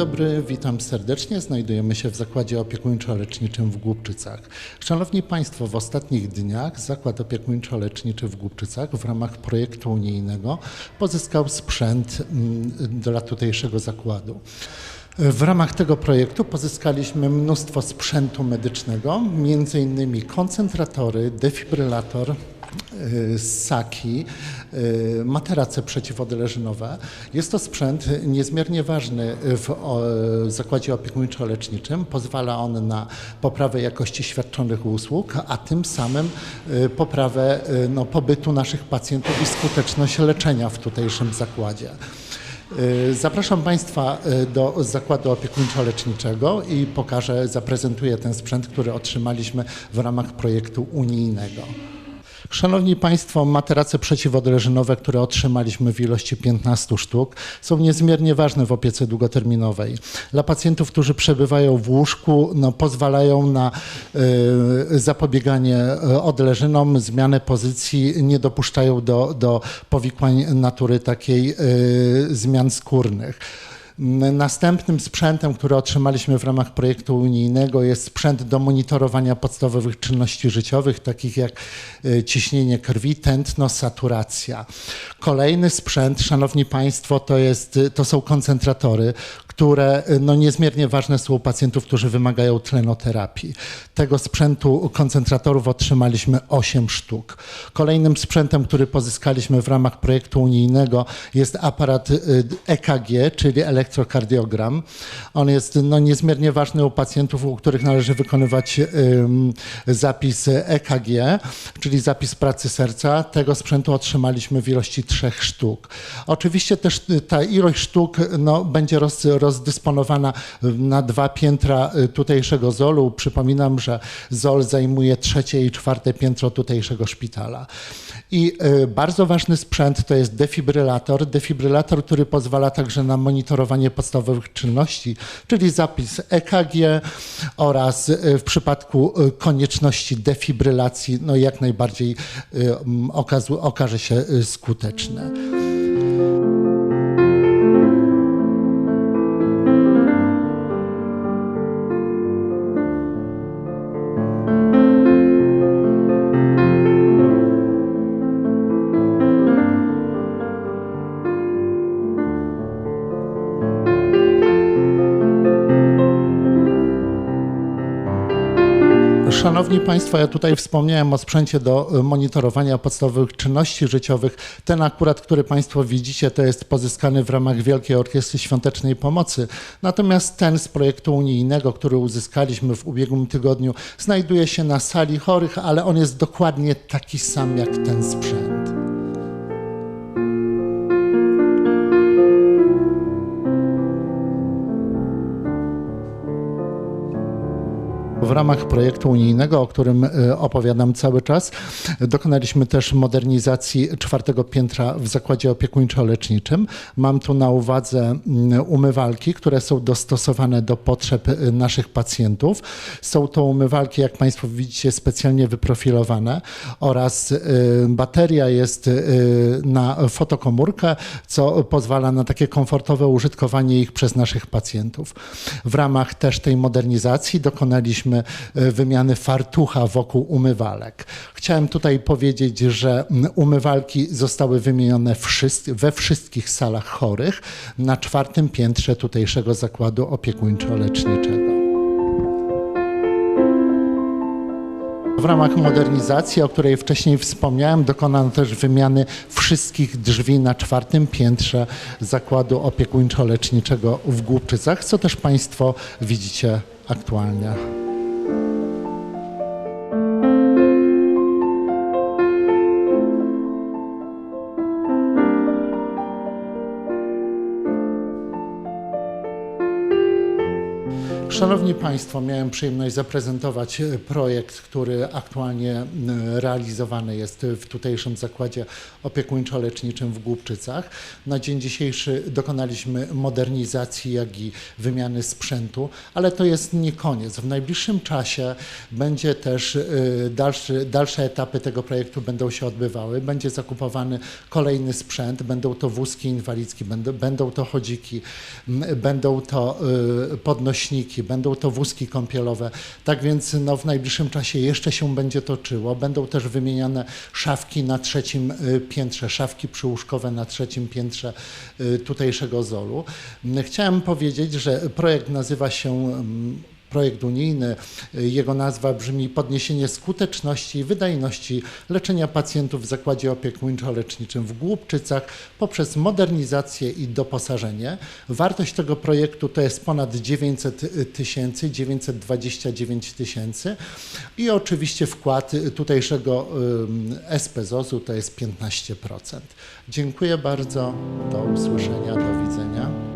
dobry, witam serdecznie. Znajdujemy się w zakładzie opiekuńczo-leczniczym w Głubczycach. Szanowni Państwo, w ostatnich dniach Zakład Opiekuńczo-Leczniczy w Głubczycach w ramach projektu unijnego pozyskał sprzęt mm, dla tutejszego zakładu. W ramach tego projektu pozyskaliśmy mnóstwo sprzętu medycznego, innymi koncentratory, defibrylator, ssaki, y, materace przeciwodleżynowe. Jest to sprzęt niezmiernie ważny w zakładzie opiekuńczo-leczniczym. Pozwala on na poprawę jakości świadczonych usług, a tym samym y, poprawę y, no, pobytu naszych pacjentów i skuteczność leczenia w tutejszym zakładzie. Y, Zapraszam Państwa y, do zakładu opiekuńczo-leczniczego i pokażę, zaprezentuję ten sprzęt, który otrzymaliśmy w ramach projektu unijnego. Szanowni Państwo, materace przeciwodleżynowe, które otrzymaliśmy w ilości 15 sztuk, są niezmiernie ważne w opiece długoterminowej. Dla pacjentów, którzy przebywają w łóżku, no, pozwalają na y, zapobieganie y, odleżynom, zmianę pozycji, nie dopuszczają do, do powikłań natury takiej y, zmian skórnych. Następnym sprzętem, który otrzymaliśmy w ramach projektu unijnego jest sprzęt do monitorowania podstawowych czynności życiowych, takich jak y, ciśnienie krwi, tętno, saturacja. Kolejny sprzęt, szanowni państwo, to, jest, y, to są koncentratory, które y, no, niezmiernie ważne są u pacjentów, którzy wymagają tlenoterapii. Tego sprzętu koncentratorów otrzymaliśmy 8 sztuk. Kolejnym sprzętem, który pozyskaliśmy w ramach projektu unijnego jest aparat y, EKG, czyli elektrokardiogram. On jest no, niezmiernie ważny u pacjentów, u których należy wykonywać ym, zapis EKG, czyli zapis pracy serca. Tego sprzętu otrzymaliśmy w ilości trzech sztuk. Oczywiście też ta ilość sztuk no, będzie roz, rozdysponowana na dwa piętra y, tutejszego ZOL-u. Przypominam, że ZOL zajmuje trzecie i czwarte piętro tutejszego szpitala. I y, bardzo ważny sprzęt to jest defibrylator. Defibrylator, który pozwala także na monitorowanie podstawowych czynności, czyli zapis EKG oraz y, w przypadku konieczności defibrylacji, no jak najbardziej okaże się skuteczne. Szanowni Państwo, ja tutaj wspomniałem o sprzęcie do y, monitorowania podstawowych czynności życiowych. Ten akurat, który Państwo widzicie, to jest pozyskany w ramach Wielkiej Orkiestry Świątecznej Pomocy. Natomiast ten z projektu unijnego, który uzyskaliśmy w ubiegłym tygodniu, znajduje się na sali chorych, ale on jest dokładnie taki sam jak ten sprzęt. W ramach projektu unijnego, o którym y, opowiadam cały czas, dokonaliśmy też modernizacji czwartego piętra w zakładzie opiekuńczo-leczniczym. Mam tu na uwadze mm, umywalki, które są dostosowane do potrzeb y, naszych pacjentów. Są to umywalki, jak Państwo widzicie, specjalnie wyprofilowane oraz y, bateria jest na fotokomórkę, co pozwala na takie komfortowe użytkowanie ich przez naszych pacjentów. W ramach też tej modernizacji dokonaliśmy e, wymiany fartucha wokół umywalek. Chciałem tutaj powiedzieć, że umywalki zostały wymienione we wszystkich salach chorych na czwartym piętrze tutejszego zakładu opiekuńczo-leczniczego. W ramach modernizacji, o której wcześniej wspomniałem, dokonano też wymiany wszystkich drzwi na czwartym piętrze zakładu opiekuńczo-leczniczego w Głubczycach, co też Państwo widzicie aktualnie. Szanowni Państwo, miałem przyjemność zaprezentować e, projekt, który aktualnie realizowany jest w tutejszym zakładzie opiekuńczo-leczniczym w Głubczycach. Na dzień dzisiejszy dokonaliśmy modernizacji, jak i wymiany sprzętu, ale to jest nie koniec. W najbliższym czasie będzie też e, dalszy, dalsze etapy tego projektu będą się odbywały. Będzie zakupowany kolejny sprzęt, będą to wózki inwalidzkie, będą, będą to chodziki, będą to y, podnośniki, będą to wózki kąpielowe. Tak więc no, w najbliższym czasie jeszcze się będzie toczyło. Będą też wymieniane szafki na trzecim y, piętrze, szafki przyłóżkowe na trzecim piętrze y, tutejszego ZOL-u. Chciałem powiedzieć, że projekt nazywa się mm, projekt unijny. Jego nazwa brzmi Podniesienie skuteczności i wydajności leczenia pacjentów w zakładzie opiekuńczo-leczniczym w Głubczycach poprzez modernizację i doposażenie. Wartość tego projektu to jest ponad 900 tysięcy, 929 tysięcy i oczywiście wkład tutejszego SPZOZ-u to jest 15%. Dziękuję bardzo, do usłyszenia, do widzenia.